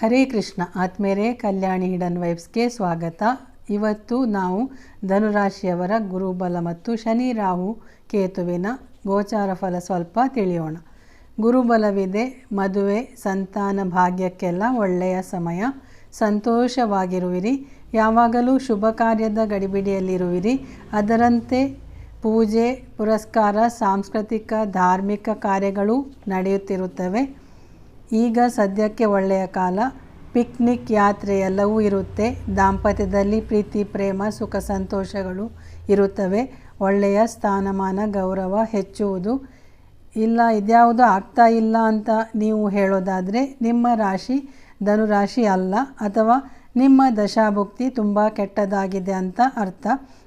ಹರೇ ಕೃಷ್ಣ, ಆತ್ಮೇರೆ ಕಲ್ಯಾಣಿ hidden ವೈಬ್ಸ್ಗೆ ಸ್ವಾಗತ. ಇವತ್ತು ನಾವು ಧನುರಾಶಿಯವರ ಗುರುಬಲ ಮತ್ತು ಶನಿ ರಾಹು ಕೇತುವಿನ ಗೋಚಾರ ಫಲ ಸ್ವಲ್ಪ ತಿಳಿಯೋಣ. ಗುರುಬಲವಿದೆ, ಮದುವೆ, ಸಂತಾನ ಭಾಗ್ಯಕ್ಕೆಲ್ಲ ಒಳ್ಳೆಯ ಸಮಯ. ಸಂತೋಷವಾಗಿರುವಿರಿ, ಯಾವಾಗಲೂ ಶುಭ ಕಾರ್ಯದ ಗಡಿಬಿಡಿಯಲ್ಲಿರುವಿರಿ. ಅದರಂತೆ ಪೂಜೆ, ಪುರಸ್ಕಾರ, ಸಾಂಸ್ಕೃತಿಕ, ಧಾರ್ಮಿಕ ಕಾರ್ಯಗಳು ನಡೆಯುತ್ತಿರುತ್ತವೆ. ಈಗ ಸದ್ಯಕ್ಕೆ ಒಳ್ಳೆಯ ಕಾಲ. ಪಿಕ್ನಿಕ್ ಯಾತ್ರೆ ಎಲ್ಲವೂ ಇರುತ್ತೆ. ದಾಂಪತ್ಯದಲ್ಲಿ ಪ್ರೀತಿ, ಪ್ರೇಮ, ಸುಖ, ಸಂತೋಷಗಳು ಇರುತ್ತವೆ. ಒಳ್ಳೆಯ ಸ್ಥಾನಮಾನ, ಗೌರವ ಹೆಚ್ಚುವುದು. ಇಲ್ಲ, ಇದ್ಯಾವುದು ಆಗ್ತಾ ಇಲ್ಲ ಅಂತ ನೀವು ಹೇಳೋದಾದರೆ, ನಿಮ್ಮ ರಾಶಿ ಧನುರಾಶಿ ಅಲ್ಲ ಅಥವಾ ನಿಮ್ಮ ದಶಾಭುಕ್ತಿ ತುಂಬ ಕೆಟ್ಟದಾಗಿದೆ ಅಂತ ಅರ್ಥ.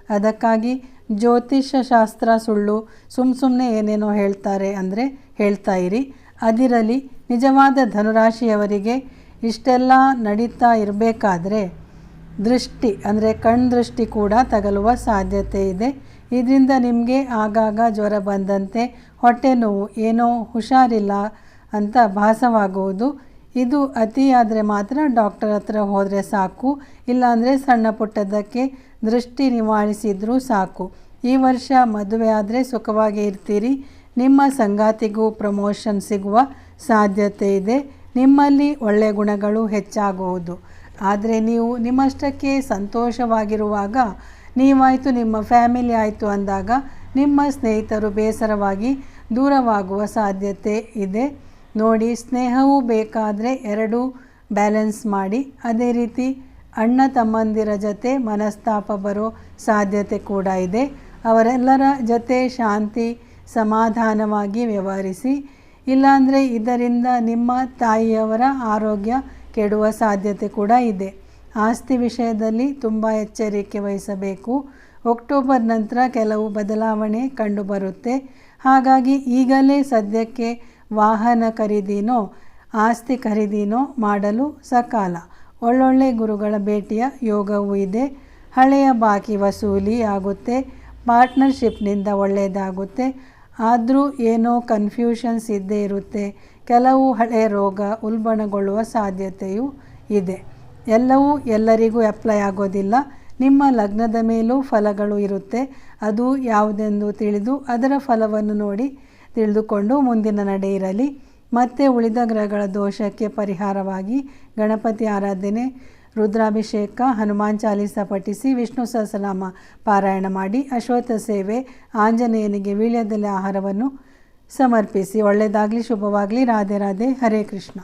ಅದಕ್ಕಾಗಿ ಜ್ಯೋತಿಷ್ಯ ಶಾಸ್ತ್ರ ಸುಳ್ಳು ಸುಮ್ಮ ಸುಮ್ಮನೆ ಏನೇನೋ ಹೇಳ್ತಾರೆ ಅಂದರೆ ಹೇಳ್ತಾ ಇರಿ. ಅದಿರಲಿ ನಿಜವಾದ ಧನುರಾಶಿಯವರಿಗೆ ಇಷ್ಟೆಲ್ಲ ನಡೀತಾ ಇರಬೇಕಾದ್ರೆ ದೃಷ್ಟಿ ಅಂದರೆ ಕಣ್ದೃಷ್ಟಿ ಕೂಡ ತಗಲುವ ಸಾಧ್ಯತೆ ಇದೆ. ಇದರಿಂದ ನಿಮಗೆ ಆಗಾಗ ಜ್ವರ ಬಂದಂತೆ ಹೊಟ್ಟೆ ನೋವು ಏನೋ ಹುಷಾರಿಲ್ಲ ಅಂತ ಭಾಸವಾಗುವುದು. ಇದು ಅತಿಯಾದರೆ ಮಾತ್ರ ಡಾಕ್ಟರ್ ಹತ್ರ ಹೋದರೆ ಸಾಕು, ಇಲ್ಲಾಂದರೆ ಸಣ್ಣ ಪುಟ್ಟದಕ್ಕೆ ದೃಷ್ಟಿ ನಿವಾರಿಸಿದರೂ ಸಾಕು. ಈ ವರ್ಷ ಮದುವೆ ಆದರೆ ಸುಖವಾಗಿ ಇರ್ತೀರಿ. ನಿಮ್ಮ ಸಂಗಾತಿಗೂ ಪ್ರಮೋಷನ್ ಸಿಗುವ ಸಾಧ್ಯತೆ ಇದೆ. ನಿಮ್ಮಲ್ಲಿ ಒಳ್ಳೆಯ ಗುಣಗಳು ಹೆಚ್ಚಾಗುವುದು. ಆದರೆ ನೀವು ನಿಮ್ಮಷ್ಟಕ್ಕೆ ಸಂತೋಷವಾಗಿರುವಾಗ, ನೀವಾಯಿತು, ನಿಮ್ಮ ಫ್ಯಾಮಿಲಿ ಆಯಿತು ಅಂದಾಗ ನಿಮ್ಮ ಸ್ನೇಹಿತರು ಬೇಸರವಾಗಿ ದೂರವಾಗುವ ಸಾಧ್ಯತೆ ಇದೆ. ನೋಡಿ, ಸ್ನೇಹವು ಬೇಕಾದರೆ ಎರಡೂ ಬ್ಯಾಲೆನ್ಸ್ ಮಾಡಿ. ಅದೇ ರೀತಿ ಅಣ್ಣ ತಮ್ಮಂದಿರ ಜೊತೆ ಮನಸ್ತಾಪ ಬರೋ ಸಾಧ್ಯತೆ ಕೂಡ ಇದೆ. ಅವರೆಲ್ಲರ ಜೊತೆ ಶಾಂತಿ ಸಮಾಧಾನವಾಗಿ ವ್ಯವಹರಿಸಿ, ಇಲ್ಲಾಂದರೆ ಇದರಿಂದ ನಿಮ್ಮ ತಾಯಿಯವರ ಆರೋಗ್ಯ ಕೆಡುವ ಸಾಧ್ಯತೆ ಕೂಡ ಇದೆ. ಆಸ್ತಿ ವಿಷಯದಲ್ಲಿ ತುಂಬ ಎಚ್ಚರಿಕೆ ವಹಿಸಬೇಕು. ಅಕ್ಟೋಬರ್ ನಂತರ ಕೆಲವು ಬದಲಾವಣೆ ಕಂಡುಬರುತ್ತೆ. ಹಾಗಾಗಿ ಈಗಲೇ ಸದ್ಯಕ್ಕೆ ವಾಹನ ಖರೀದಿನೋ, ಆಸ್ತಿ ಖರೀದಿನೋ ಮಾಡಲು ಸಕಾಲ. ಒಳ್ಳೊಳ್ಳೆ ಗುರುಗಳ ಭೇಟಿಯ ಯೋಗವೂ ಇದೆ. ಹಳೆಯ ಬಾಕಿ ವಸೂಲಿ ಆಗುತ್ತೆ. ಪಾರ್ಟ್ನರ್ಶಿಪ್ನಿಂದ ಒಳ್ಳೆಯದಾಗುತ್ತೆ ಆದರೂ ಏನೋ ಕನ್ಫ್ಯೂಷನ್ಸ್ ಇದ್ದೇ ಇರುತ್ತೆ. ಕೆಲವು ಹಳೆಯ ರೋಗ ಉಲ್ಬಣಗೊಳ್ಳುವ ಸಾಧ್ಯತೆಯೂ ಇದೆ. ಎಲ್ಲವೂ ಎಲ್ಲರಿಗೂ ಅಪ್ಲೈ ಆಗೋದಿಲ್ಲ. ನಿಮ್ಮ ಲಗ್ನದ ಮೇಲೂ ಫಲಗಳು ಇರುತ್ತೆ. ಅದು ಯಾವುದೆಂದು ತಿಳಿದು ಅದರ ಫಲವನ್ನು ನೋಡಿ ತಿಳಿದುಕೊಂಡು ಮುಂದಿನ ನಡೆ ಇರಲಿ. ಮತ್ತು ಉಳಿದ ಗ್ರಹಗಳ ದೋಷಕ್ಕೆ ಪರಿಹಾರವಾಗಿ ಗಣಪತಿ ಆರಾಧನೆ ರುದ್ರಾಭಿಷೇಕ, ಹನುಮಾನ್ ಚಾಲೀಸ ಪಠಿಸಿ ವಿಷ್ಣು ಸಹಸ್ರನಾಮ ಪಾರಾಯಣ ಮಾಡಿ ಅಶ್ವತ್ಥ ಸೇವೆ, ಆಂಜನೇಯನಿಗೆ ವೀಳ್ಯದೆಲೆ ಆಹಾರವನ್ನು ಸಮರ್ಪಿಸಿ ಒಳ್ಳೆಯದಾಗಲಿ, ಶುಭವಾಗಲಿ, ರಾಧೆ ರಾಧೆ, ಹರೇ ಕೃಷ್ಣ.